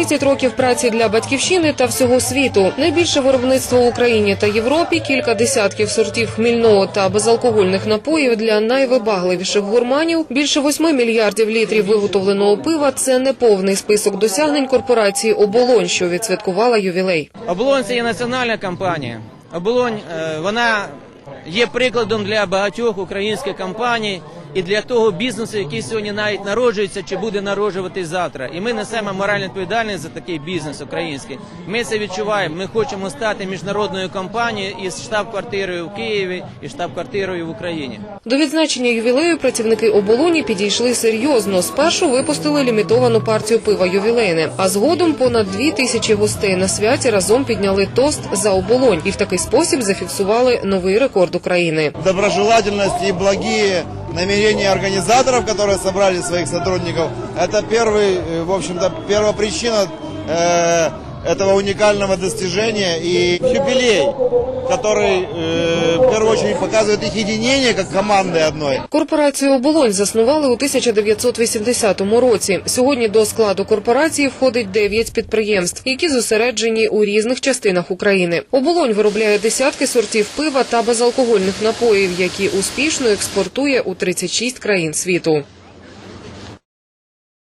30 років праці для батьківщини та всього світу. Найбільше виробництво в Україні та Європі, кілька десятків сортів хмільного та безалкогольних напоїв для найвибагливіших гурманів, більше 8 мільярдів літрів виготовленого пива. Це не повний список досягнень корпорації Оболонь, що відсвяткувала ювілей. Оболонь це є національна компанія. Оболонь е, вона є прикладом для багатьох українських компаній і для того бізнесу, який сьогодні навіть народжується чи буде народжуватись завтра. І ми несемо моральну відповідальність за такий бізнес український. Ми це відчуваємо. Ми хочемо стати міжнародною компанією із штаб-квартирою в Києві і штаб-квартирою в Україні. До відзначення ювілею працівники оболоні підійшли серйозно. Спершу випустили лімітовану партію пива ювілейне, а згодом понад дві тисячі гостей на святі разом підняли тост за оболонь і в такий спосіб зафіксували новий рекорд України. доброжелательность и благие намерения организаторов, которые собрали своих сотрудников, это первый, э, в общем-то, первопричина э, этого уникального достижения и юбилей, который э, очередь показывает их единение как команды одной. Корпорацію оболонь заснували у 1980 році. Сьогодні до складу корпорації входить 9 підприємств, які зосереджені у різних частинах України. Оболонь виробляє десятки сортів пива та безалкогольних напоїв, які успішно експортує у 36 країн світу.